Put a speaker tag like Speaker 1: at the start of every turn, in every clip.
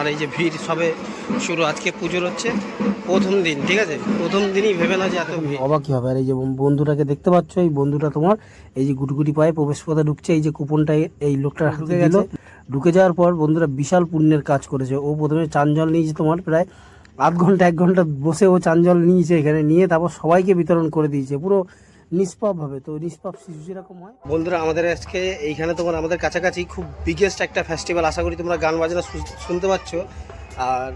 Speaker 1: আর এই যে ভিড় সবে শুরু আজকে পুজোর হচ্ছে প্রথম দিন ঠিক আছে? প্রথম দিনই ভেবে না যে এত ভিড়। অবাকই হবে। আর এই যে বন্ধুটাকে দেখতে পাচ্ছ এই বন্ধুটা তোমার এই যে গুটগুটি পায়ে প্রবেশ পথে ঢুকছে এই যে কুপনটা এই লোকটার হাতে গেল ঢুকে যাওয়ার পর বন্ধুরা বিশাল পুণ্যের কাজ করেছে। ও প্রথমে চান জল নিয়েছে তোমার প্রায় আধ ঘণ্টা এক ঘণ্টা বসে ও চান জল নিয়েছে এখানে। নিয়ে তারপর সবাইকে বিতরণ করে দিয়েছে। পুরো নিষ্পাপ হবে তো নিষ্পাপ শিশু যেরকম হয়। বন্ধুরা, আমাদের আজকে এইখানে তোমার আমাদের কাছাকাছি খুব বিগেস্ট একটা ফেস্টিভ্যাল আশা করি তোমরা গান বাজনা শুনতে পাচ্ছ। আর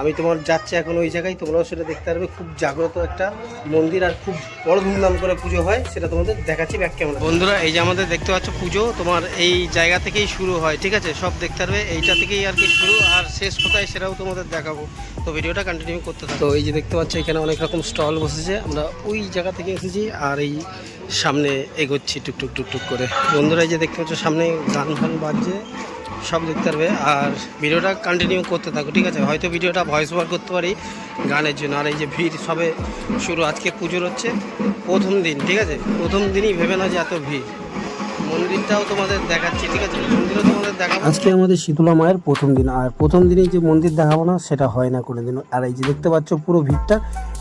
Speaker 1: আমি তোমার যাচ্ছি এখন ওই জায়গায় তোমরাও সেটা দেখতে পারবে। খুব জাগ্রত একটা মন্দির আর খুব বড় ধুমধাম করে পুজো হয় সেটা তোমাদের দেখাচ্ছি। ব্যাক ক্যামেরা বন্ধুরা এই যে আমাদের দেখতে পাচ্ছ পুজো তোমার এই জায়গা থেকেই শুরু হয় ঠিক আছে? সব দেখতে পারবে এইটা থেকেই আর কি শুরু আর শেষ কোথায় সেটাও তোমাদের দেখাবো। তো ভিডিওটা কন্টিনিউ করতে থাকো। তো এই যে দেখতে পাচ্ছ এখানে অনেক রকম স্টল বসেছে আমরা ওই জায়গা থেকে এসেছি আর এই সামনে এগোচ্ছি টুকটুক টুকটুক করে। বন্ধুরা এই যে দেখতে পাচ্ছ সামনে গান ফান বাজছে সব দেখতে পারবে। আর ভিডিওটা কন্টিনিউ করতে থাকো, ঠিক আছে? হয়তো ভিডিওটা ভয়েস ওভার করতে পারি গানের জন্য। আর এই যে ভিড় সবে শুরু, আজকে পুজোর হচ্ছে প্রথম দিন, ঠিক আছে? প্রথম দিনই ভেবে না যে এত ভিড়। মন্দিরটাও তোমাদের দেখাচ্ছি, ঠিক আছে? মন্দিরও তোমাদের দেখাবো। আজকে আমাদের শীতলা মায়ের প্রথম দিন। আর প্রথম দিনেই যে মন্দির দেখাবো না, সেটা হয় না কোনোদিন। আর এই যে দেখতে পাচ্ছ পুরো ভিড়টা,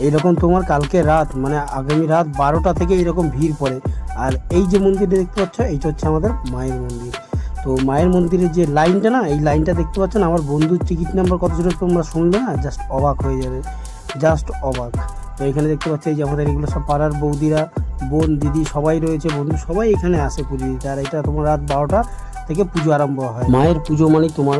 Speaker 1: এইরকম তোমার কালকে রাত মানে আগামী রাত বারোটা থেকে এইরকম ভিড় পড়ে। আর এই যে মন্দিরটা দেখতে পাচ্ছ, এইটা হচ্ছে আমাদের মায়ের মন্দির। তো মায়ের মন্দিরের যে লাইনটা না, এই লাইনটা দেখতে পাচ্ছ না আমার বন্ধুর টিকিট নাম্বার কত ছিল তোমরা শুনলে না জাস্ট অবাক হয়ে যাবে জাস্ট অবাক। তো এখানে দেখতে পাচ্ছি, এই যে আমাদের এগুলো সব পাড়ার বৌদিরা, বোন, দিদি সবাই রয়েছে, বন্ধু সবাই এখানে আসে পুজো দিতে, আর এটা তোমার রাত বারোটা থেকে পুজো আরম্ভ হয়। মায়ের পুজো মানে তোমার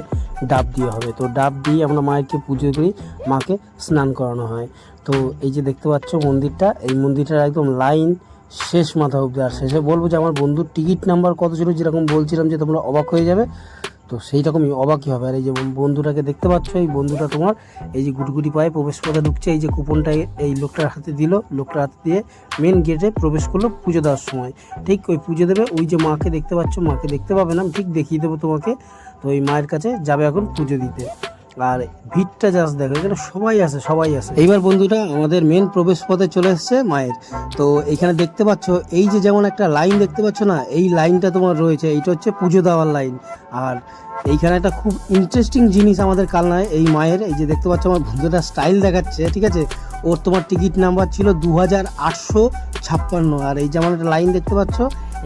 Speaker 1: ডাব দিয়ে হবে, তো ডাব দিয়ে আমরা মায়েরকে পুজো করি মাকে স্নান করানো হয়। তো এই যে দেখতে পাচ্ছ মন্দিরটা, এই মন্দিরটার একদম লাইন শেষ মাথা অব্দি আর শেষে বলব যে আমার বন্ধুর টিকিট নাম্বার কত ছিল যেরকম বলছিলাম যে তোমরা অবাক হয়ে যাবে, তো সেই রকমই অবাকই হবে। আর এই যে বন্ধুটাকে দেখতে পাচ্ছ, এই বন্ধুটা তোমার এই যে গুটগুটি পায়ে প্রবেশ পথে ঢুকছে, এই যে কুপনটা এই লোকটার হাতে দিল, লোকটার হাতে দিয়ে মেন গেটে প্রবেশ করল পুজো দেওয়ার সময়। ঠিক ওই পুজো দেবে, ওই যে মাকে দেখতে পাচ্ছ, মাকে দেখতে পাবে না, ঠিক দেখিয়ে দেবো তোমাকে। তো ওই মায়ের কাছে যাবে এখন পুজো দিতে। আর ভিড়টা জাস্ট দেখো, এখানে সবাই আছে সবাই আছে। এইবার বন্ধুরা আমাদের মেন প্রবেশ পথে চলে এসছে মায়ের। তো এখানে দেখতে পাচ্ছ, এই যে যেমন একটা লাইন দেখতে পাচ্ছ না, এই লাইনটা তোমার রয়েছে, এইটা হচ্ছে পুজো দেওয়ার লাইন আর এইখানে একটা খুব ইন্টারেস্টিং জিনিস আমাদের কালনায়, এই মায়ের, এই যে দেখতে পাচ্ছ আমার বন্ধুটা স্টাইল দেখাচ্ছে, ঠিক আছে? ওর তোমার টিকিট নাম্বার ছিল দু হাজার আটশো ছাপ্পান্ন। আর এই যেমন একটা লাইন দেখতে পাচ্ছ,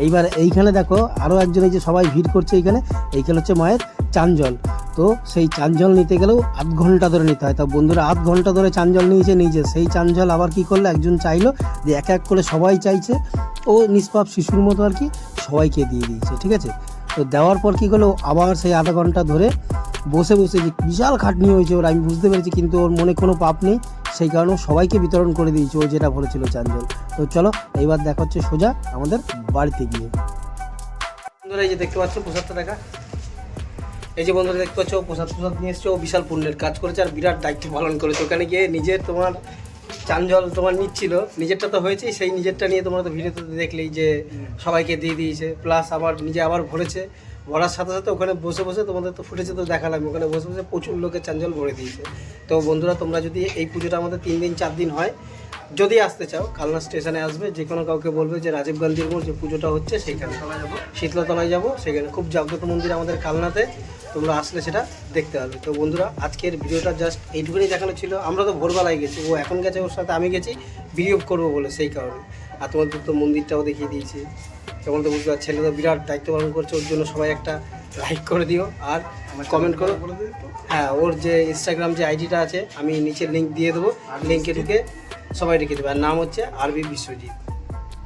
Speaker 1: এইবার এইখানে দেখো আরও একজন এই যে সবাই ভিড় করছে এইখানে এইখানে হচ্ছে মায়ের চাঞ্জল তো সেই চাঞ্জল নিতে গেলেও আধ ঘণ্টা ধরে নিতে হয়। তা বন্ধুরা, আধ ঘণ্টা ধরে চাঞ্জল নিয়েছে নিজে। সেই চাঞ্জল আবার কি করল? একজন চাইলো যে এক এক করে সবাই চাইছে। ও নিষ্পাপ শিশুর মতো আর কি সবাইকে দিয়ে দিয়েছে, ঠিক আছে? তো দেওয়ার পর কী করল? আবার সেই আধা ঘণ্টা ধরে বসে বসে যে বিশাল খাটনি হয়েছে ওর, আমি বুঝতে পেরেছি, কিন্তু ওর মনে কোনো পাপ নেই। সেই কারণে সবাইকে বিতরণ করে দিয়েছে, ও যেটা বলেছিল চাঞ্জল তো চলো, এইবার দেখা হচ্ছে সোজা আমাদের বাড়িতে গিয়ে। বন্ধুরা, এই যে দেখতে পাচ্ছ, প্রসাদটা দেখা। এই যে বন্ধুরা দেখতে পাচ্ছ, প্রসাদ প্রসাদ নিয়ে এসছে, বিশাল পুণ্যের কাজ করেছে আর বিরাট দায়িত্ব পালন করেছে। ওখানে গিয়ে নিজের তোমার চাঞ্জল তোমার নিচ্ছিল, নিজেরটা তো হয়েছে, সেই নিজেরটা নিয়ে তোমরা তো ভিডিওতে দেখলেই যে সবাইকে দিয়ে দিয়েছে প্লাস আবার নিজে আবার ভরেছে। ভরার সাথে সাথে ওখানে বসে বসে তোমাদের তো ফুটেছে তো দেখালাম, ওখানে বসে বসে প্রচুর লোকের চাঞ্জল ভরে দিয়েছে। তো বন্ধুরা, তোমরা যদি এই পুজোটা আমাদের তিন দিন, চার দিন হয় যদি আসতে চাও কালনা স্টেশনে আসবে যে কোনো কাউকে বলবে যে রাজীব গান্ধীর মোড় যে পুজোটা হচ্ছে সেইখানে তলায় যাব। শীতলাতলায় যাব সেখানে খুব জাগ্রত মন্দির আমাদের কালনাতে তোমরা আসলে সেটা দেখতে পারবে তো বন্ধুরা আজকের ভিডিওটা জাস্ট এইটুকুনি দেখানো ছিল। আমরা তো ভোরবেলায় গেছি ও এখন গেছে ওর সাথে আমি গেছি ভিডিও করব বলে সেই কারণে। আর তোমাদের তো মন্দিরটাও দেখিয়ে দিয়েছি। তখন তো বুঝতে পারছি ছেলে তো বিরাট দায়িত্ব পালন করছে ওর জন্য সবাই একটা লাইক করে দিও। আর কমেন্ট করো। হ্যাঁ ওর যে ইনস্টাগ্রাম যে আইডিটা আছে আমি নিচে লিঙ্ক দিয়ে দেবো। লিঙ্কে ঢুকে সবাই রেখে দেবে। আর নাম হচ্ছে আরবি বিশ্বজিৎ।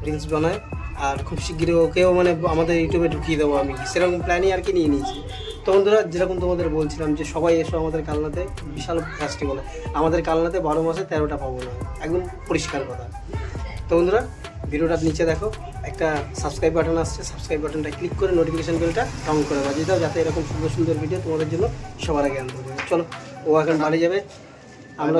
Speaker 1: রিলস বানায়। আর খুব শিগগিরই ওকেও মানে আমাদের ইউটিউবে ঢুকিয়ে দেবো আমি। সেরকম প্ল্যানই আর কি নিয়ে নিয়েছি। তো বন্ধুরা যেরকম তোমাদের বলছিলাম যে সবাই এসো আমাদের কালনাতে বিশাল ফেস্টিভ্যাল আমাদের কালনাতে বারো মাসে তেরোটা পাবো না। একদম পরিষ্কার কথা। তো বন্ধুরা ভিডিওটার নিচে দেখো। একটা সাবস্ক্রাইব বাটন আসছে। সাবস্ক্রাইব বাটনটা ক্লিক করে নোটিফিকেশন বেলটা অন করে বাজিয়ে দাও যাতে এরকম সুন্দর সুন্দর ভিডিও তোমাদের জন্য সবার আগে আনতে পারি। চলো ও এখন বাড়ি যাবে। আমরা